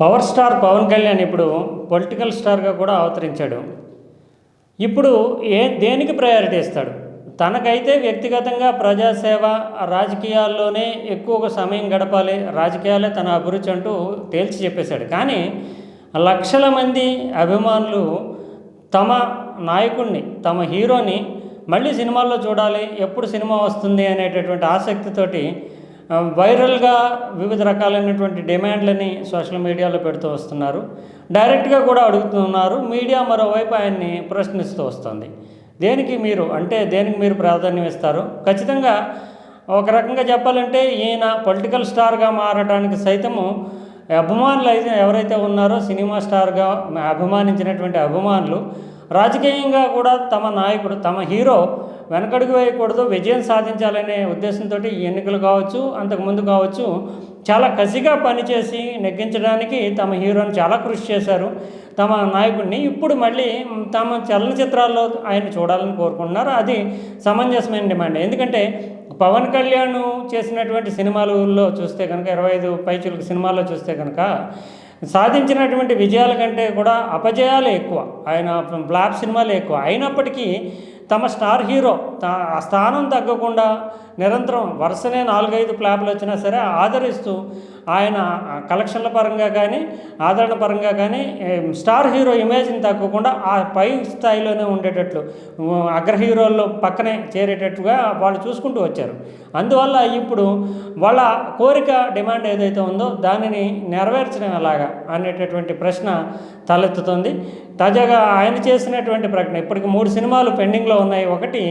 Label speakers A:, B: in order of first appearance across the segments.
A: Power star Pawan Kalyan ఇప్పుడు political స్టార్గా కూడా అవతరించాడు. ఇప్పుడు ఏ దేనికి ప్రయారిటీ ఇస్తాడు? తనకైతే వ్యక్తిగతంగా ప్రజాసేవ రాజకీయాల్లోనే ఎక్కువగా సమయం గడపాలి రాజకీయాలే తన అభిరుచి అంటూ తేల్చి చెప్పేశాడు. కానీ లక్షల మంది అభిమానులు తమ నాయకుడిని తమ హీరోని మళ్ళీ సినిమాల్లో చూడాలి ఎప్పుడు సినిమా వస్తుంది అనేటటువంటి ఆసక్తితోటి వైరల్గా వివిధ రకాలైనటువంటి డిమాండ్లని సోషల్ మీడియాలో పెడుతూ వస్తున్నారు. డైరెక్ట్గా కూడా అడుగుతున్నారు. మీడియా మరోవైపు ఆయన్ని ప్రశ్నిస్తూ వస్తుంది. దేనికి మీరు అంటే దేనికి మీరు ప్రాధాన్యం ఇస్తారు? ఖచ్చితంగా ఒక రకంగా చెప్పాలంటే ఈయన పొలిటికల్ స్టార్గా మారడానికి సైతము అభిమానులు అయితే ఎవరైతే ఉన్నారో సినిమా స్టార్గా అభిమానించినటువంటి అభిమానులు రాజకీయంగా కూడా తమ నాయకుడు తమ హీరో వెనకడుగు వేయకూడదు విజయం సాధించాలనే ఉద్దేశంతో ఈ ఎన్నికలు కావచ్చు అంతకుముందు కావచ్చు చాలా కసిగా పనిచేసి నెగ్గించడానికి తమ హీరోని చాలా కృషి చేశారు. తమ నాయకుడిని ఇప్పుడు మళ్ళీ తమ చలనచిత్రాల్లో ఆయన చూడాలని కోరుకుంటున్నారు. అది సమంజసమైన డిమాండ్. ఎందుకంటే పవన్ కళ్యాణ్ చేసినటువంటి సినిమాలలో చూస్తే కనుక ఇరవై ఐదు పైచులకు సినిమాల్లో చూస్తే కనుక సాధించినటువంటి విజయాల కంటే కూడా అపజయాలు ఎక్కువ. ఆయన బ్లాక్ సినిమాలు ఎక్కువ. అయినప్పటికీ తమ స్టార్ హీరో ఆ స్థానం తగ్గకుండా నిరంతరం వరుసనే నాలుగైదు ఫ్లాప్లు వచ్చినా సరే ఆదరిస్తూ ఆయన కలెక్షన్ల పరంగా కానీ ఆదరణ పరంగా కానీ స్టార్ హీరో ఇమేజ్ని తగ్గకుండా ఆ పై స్థాయిలోనే ఉండేటట్లు అగ్ర హీరోల్లో పక్కనే చేరేటట్టుగా వాళ్ళు చూసుకుంటూ వచ్చారు. అందువల్ల ఇప్పుడు వాళ్ళ కోరిక డిమాండ్ ఏదైతే ఉందో దానిని నెరవేర్చడం ఎలాగా అనేటటువంటి ప్రశ్న తలెత్తుతుంది. తాజాగా ఆయన చేసినటువంటి ప్రకటన ఇప్పటికి మూడు సినిమాలు పెండింగ్లో ఉన్నాయి. ఒకటి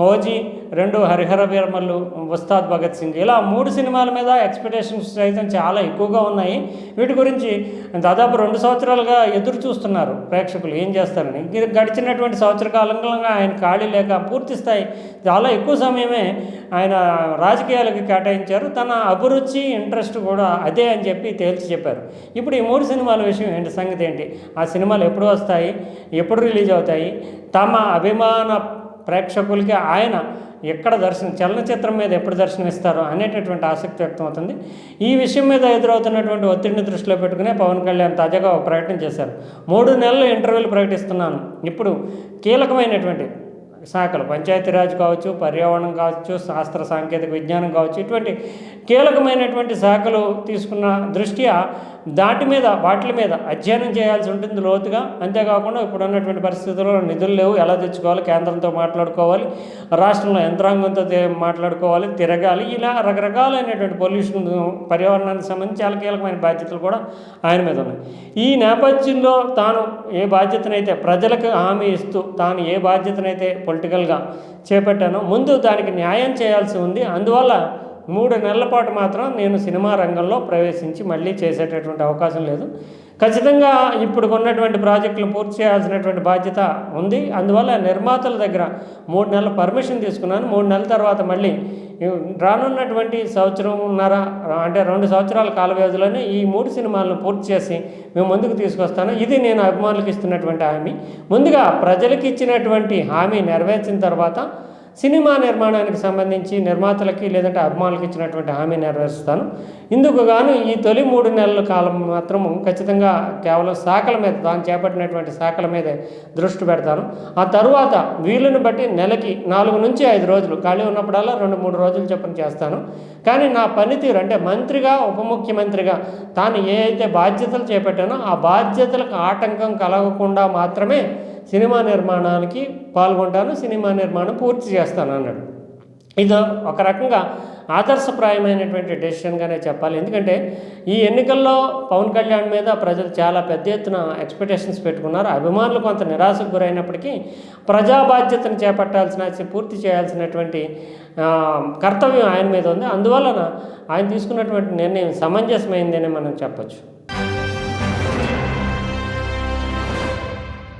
A: ఓజీ రెండు హరిహర వీరమల్లు ఉస్తాద్ భగత్ సింగ్. ఇలా మూడు సినిమాల మీద ఎక్స్పెక్టేషన్స్ సైతం చాలా ఎక్కువగా ఉన్నాయి. వీటి గురించి దాదాపు రెండు సంవత్సరాలుగా ఎదురు చూస్తున్నారు ప్రేక్షకులు ఏం చేస్తారని. గడిచినటువంటి సంవత్సర కాలంగా ఆయన ఖాళీ లేక పూర్తి స్థాయి చాలా ఎక్కువ సమయమే ఆయన రాజకీయాలకు కేటాయించారు. తన అభిరుచి ఇంట్రెస్ట్ కూడా అదే అని చెప్పి తేల్చి చెప్పారు. ఇప్పుడు ఈ మూడు సినిమాల విషయం ఏంటి సంగతి ఏంటి? ఆ సినిమాలు ఎప్పుడు వస్తాయి? ఎప్పుడు రిలీజ్ అవుతాయి? తమ అభిమాన ప్రేక్షకులకి ఆయన ఎక్కడ దర్శనం చలనచిత్రం మీద ఎప్పుడు దర్శనమిస్తారు అనేటటువంటి ఆసక్తి వ్యక్తమవుతుంది. ఈ విషయం మీద ఎదురవుతున్నటువంటి ఒత్తిడిని దృష్టిలో పెట్టుకునే పవన్ కళ్యాణ్ తాజాగా ఒక ప్రకటన చేశారు. మూడు నెలలు ఇంటర్వ్యూలు ప్రకటిస్తున్నాను. ఇప్పుడు కీలకమైనటువంటి శాఖలు పంచాయతీరాజ్ కావచ్చు పర్యావరణం కావచ్చు శాస్త్ర సాంకేతిక విజ్ఞానం కావచ్చు ఇటువంటి కీలకమైనటువంటి శాఖలు తీసుకున్న దృష్ట్యా దాటి మీద వాటి మీద అధ్యయనం చేయాల్సి ఉంటుంది లోతుగా. అంతేకాకుండా ఇప్పుడు ఉన్నటువంటి పరిస్థితుల్లో నిధులు లేవు. ఎలా తెచ్చుకోవాలి? కేంద్రంతో మాట్లాడుకోవాలి. రాష్ట్రంలో యంత్రాంగంతో మాట్లాడుకోవాలి. తిరగాలి. ఇలా రకరకాలైనటువంటి పొల్యూషన్ పర్యావరణానికి సంబంధించి చాలా కీలకమైన బాధ్యతలు కూడా ఆయన మీద ఉన్నాయి. ఈ నేపథ్యంలో తాను ఏ బాధ్యతనైతే ప్రజలకు హామీ ఇస్తూ తాను ఏ బాధ్యతనైతే పొలిటికల్గా చేపట్టాను. ముందు దానికి న్యాయం చేయాల్సి ఉంది. అందువల్ల మూడు నెలల పాటు మాత్రం నేను సినిమా రంగంలో ప్రవేశించి మళ్ళీ చేసేటటువంటి అవకాశం లేదు. ఖచ్చితంగా ఇప్పుడు కొన్నటువంటి ప్రాజెక్టులు పూర్తి చేయాల్సినటువంటి బాధ్యత ఉంది. అందువల్ల నిర్మాతల దగ్గర మూడు నెలల పర్మిషన్ తీసుకున్నాను. మూడు నెలల తర్వాత మళ్ళీ రానున్నటువంటి సంవత్సరంన్నర అంటే రెండు సంవత్సరాల కాల వ్యవధిలోనే ఈ మూడు సినిమాలను పూర్తి చేసి మేము ముందుకు తీసుకొస్తాను. ఇది నేను అభిమానులకు ఇస్తున్నటువంటి హామీ. ముందుగా ప్రజలకు ఇచ్చినటువంటి హామీ నెరవేర్చిన తర్వాత సినిమా నిర్మాణానికి సంబంధించి నిర్మాతలకి లేదంటే అభిమానులకు ఇచ్చినటువంటి హామీ నెరవేరుస్తాను. ఇందుకు గాను ఈ తొలి మూడు నెలల కాలం మాత్రము ఖచ్చితంగా కేవలం శాఖల మీద తాను చేపట్టినటువంటి శాఖల మీదే దృష్టి పెడతాను. ఆ తరువాత వీలుని బట్టి నెలకి నాలుగు నుంచి ఐదు రోజులు ఖాళీ ఉన్నప్పుడల్లా రెండు మూడు రోజులు చొప్పున చేస్తాను. కానీ నా పనితీరు అంటే మంత్రిగా ఉప ముఖ్యమంత్రిగా తాను ఏ అయితే బాధ్యతలు చేపట్టానో ఆ బాధ్యతలకు ఆటంకం కలగకుండా మాత్రమే సినిమా నిర్మాణానికి పాల్గొంటాను సినిమా నిర్మాణం పూర్తి చేస్తాను అన్నాడు. ఇది ఒక రకంగా ఆదర్శప్రాయమైనటువంటి డెసిషన్గానే చెప్పాలి. ఎందుకంటే ఈ ఎన్నికల్లో పవన్ కళ్యాణ్ మీద ప్రజలు చాలా పెద్ద ఎత్తున ఎక్స్పెక్టేషన్స్ పెట్టుకున్నారు. అభిమానులు కొంత నిరాశకు గురైనప్పటికీ ప్రజా బాధ్యతను చేపట్టాల్సిన పూర్తి చేయాల్సినటువంటి కర్తవ్యం ఆయన మీద ఉంది. అందువలన ఆయన తీసుకున్నటువంటి నిర్ణయం సమంజసమైందని మనం చెప్పొచ్చు.